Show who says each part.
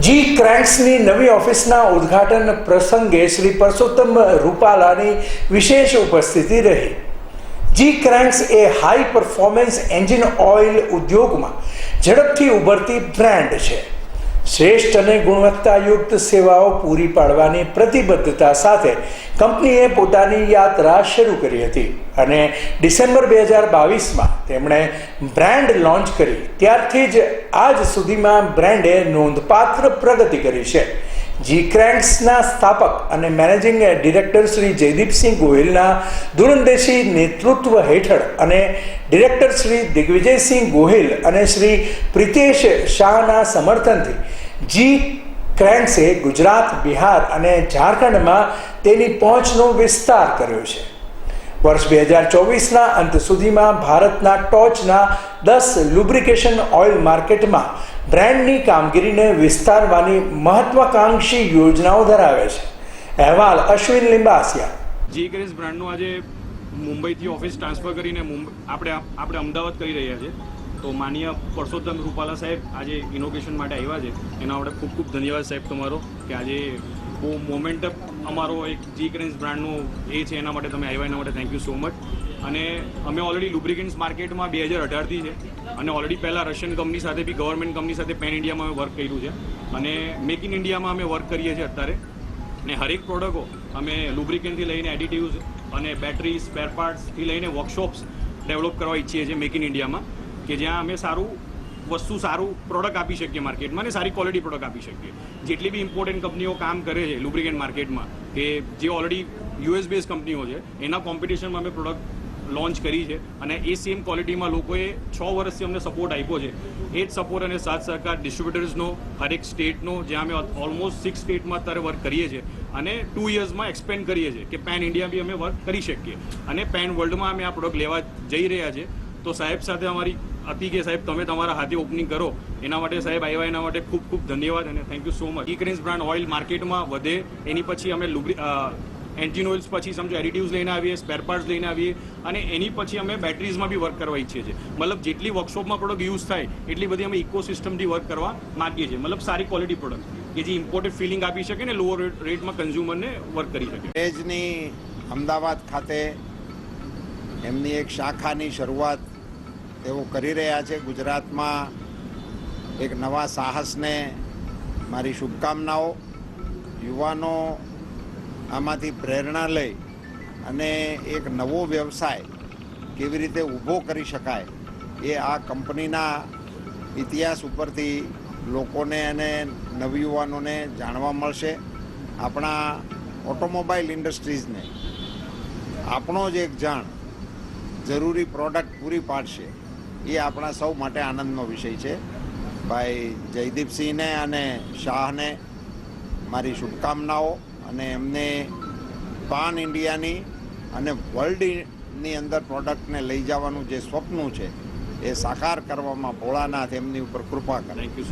Speaker 1: જી, ક્રેન્ક્સની નવી ઓફિસના ઉદ્ઘાટન પ્રસંગે શ્રી પરસોત્તમ રૂપાલાની વિશેષ ઉપસ્થિતિ રહી. જી, ક્રેન્ક્સ એ હાઈ પરફોર્મન્સ એન્જિન ઓઇલ ઉદ્યોગમાં ઝડપથી ઉભરતી બ્રાન્ડ છે. શ્રેષ્ઠ અને ગુણવત્તાયુક્ત સેવાઓ પૂરી પાડવાની પ્રતિબદ્ધતા સાથે કંપનીએ પોતાની યાત્રા શરૂ કરી હતી અને ડિસેમ્બર બે હજાર બાવીસમાં તેમણે બ્રાન્ડ લોન્ચ કરી. ત્યારથી જ આજ સુધીમાં બ્રાન્ડે નોંધપાત્ર પ્રગતિ કરી છે. જી ક્રેન્ક્સના સ્થાપક અને મેનેજિંગ ડિરેક્ટર શ્રી જયદીપસિંહ ગોહિલના દૂરંદેશી નેતૃત્વ હેઠળ અને ડિરેક્ટર શ્રી દિગ્વિજયસિંહ ગોહિલ અને શ્રી પ્રિતેશ શાહના સમર્થનથી જી ક્રેન્ક્સે ગુજરાત, બિહાર અને ઝારખંડમાં તેની પહોંચનો વિસ્તાર કર્યો છે. વર્ષ બે હજાર ચોવીસના અંત સુધીમાં ભારતના ટોચના દસ લુબ્રિકેશન ઓઇલ માર્કેટમાં બ્રાન્ડની કામગીરીને વિસ્તારવાની મહત્વાકાંક્ષી યોજનાઓ ધરાવે છે. અહેવાલ અશ્વિન લિંબાસિયા.
Speaker 2: જી ગ્રેસ બ્રાન્ડનું આજે મુંબઈથી ઓફિસ ટ્રાન્સફર કરીને આપણે આપણે અમદાવાદ કરી રહ્યા છે તો માનીય પરસોત્તમ રૂપાલા સાહેબ આજે ઇનોગ્રેશન માટે આવ્યા છે. એના આપણે ખૂબ ખૂબ ધન્યવાદ સાહેબ તમારો કે આજે બહુ મોમેન્ટ અમારો એક જી ગ્રેન્સ બ્રાન્ડનું એ છે, એના માટે તમે આવ્યા, એના માટે થેન્ક યુ સો મચ અને અમે ઓલરેડી લુબ્રિકેન્ટ્સ માર્કેટમાં બે હજાર અઢારથી છે. અને ઓલરેડી પહેલાં રશિયન કંપની સાથે બી ગવર્મેન્ટ કંપની સાથે પેન ઇન્ડિયામાં અમે વર્ક કર્યું છે. અને મેક ઇન ઇન્ડિયામાં અમે વર્ક કરીએ છીએ અત્યારે. ને હરેક પ્રોડક્ટો અમે લુબ્રિકેન્ટથી લઈને એડિટિવ્સ અને બેટરી સ્પેર પાર્ટ્સથી લઈને વર્કશોપ્સ ડેવલપ કરવા ઈચ્છીએ છીએ મેક ઇન ઇન્ડિયામાં કે જ્યાં અમે સારું વસ્તુ સારું પ્રોડક્ટ આપી શકીએ માર્કેટમાં અને સારી ક્વોલિટી પ્રોડક્ટ આપી શકીએ. જેટલી બી ઇમ્પોર્ટન્ટ કંપનીઓ કામ કરે છે લુબ્રિકેન્ટ માર્કેટમાં કે જે ઓલરેડી યુએસ બેઝ કંપનીઓ છે, એના કોમ્પિટિશનમાં અમે પ્રોડક્ટ લોન્ચ કરી છે અને એ સેમ ક્વોલિટીમાં લોકોએ છ વર્ષથી અમને સપોર્ટ આપ્યો છે. એ જ સપોર્ટ અને સાથ સહકાર ડિસ્ટ્રીબ્યુટર્સનો હરેક સ્ટેટનો જ્યાં અમે ઓલમોસ્ટ સિક્સ સ્ટેટમાં અત્યારે વર્ક કરીએ છીએ અને ટુ ઇયર્સમાં એક્સપેન્ડ કરીએ છીએ કે પેન ઇન્ડિયા બી અમે વર્ક કરી શકીએ. અને પેન વર્લ્ડમાં અમે આ પ્રોડક્ટ લેવા જઈ રહ્યા છે તો સાહેબ સાથે અમારી હતી કે સાહેબ, તમે તમારા હાથે ઓપનિંગ કરો. એના માટે સાહેબ, આવ્યા એના માટે ખૂબ ખૂબ ધન્યવાદ અને થેન્ક યુ સો મચ ઇક્રેન્સ બ્રાન્ડ ઓઇલ માર્કેટમાં વધે. એની પછી અમે લુબ્રી એન્જિન ઓઇલ્સ પછી સમજો એડિટિવ્સ લઈને આવીએ સ્પેર પાર્ટ્સ લઈને આવીએ અને એની પછી અમે બેટરીઝમાં બી વર્ક કરવા ઈચ્છીએ છીએ. મતલબ જેટલી વર્કશોપમાં પ્રોડક્ટ યુઝ થાય, એટલી બધી અમે ઇકોસિસ્ટમથી વર્ક કરવા માગીએ છીએ. મતલબ સારી ક્વોલિટી પ્રોડક્ટ કે જે ઇમ્પોર્ટેડ ફિલિંગ આપી શકે ને લોઅર રેટમાં કન્ઝ્યુમરને વર્ક કરી શકે.
Speaker 3: એજની અમદાવાદ ખાતે એમની એક શાખાની શરૂઆત તેઓ કરી રહ્યા છે. ગુજરાતમાં એક નવા સાહસને મારી શુભકામનાઓ. યુવાનો આમાંથી પ્રેરણા લઈ અને એક નવો વ્યવસાય કેવી રીતે ઊભો કરી શકાય એ આ કંપનીના ઇતિહાસ ઉપરથી લોકોને અને નવયુવાનોને જાણવા મળશે. આપણા ઓટોમોબાઈલ ઇન્ડસ્ટ્રીઝને આપણો જ એક જાણ, જરૂરી પ્રોડક્ટ પૂરી પાડશે. એ આપણા સૌ માટે આનંદનો વિષય છે. ભાઈ જયદીપસિંહને અને શાહને મારી શુભકામનાઓ અને એમને પાન ઇન્ડિયાની અને વર્લ્ડની અંદર પ્રોડક્ટને લઈ જવાનું જે સ્વપ્ન છે, એ સાકાર કરવામાં ભોળાનાથ એમની ઉપર કૃપા કરે.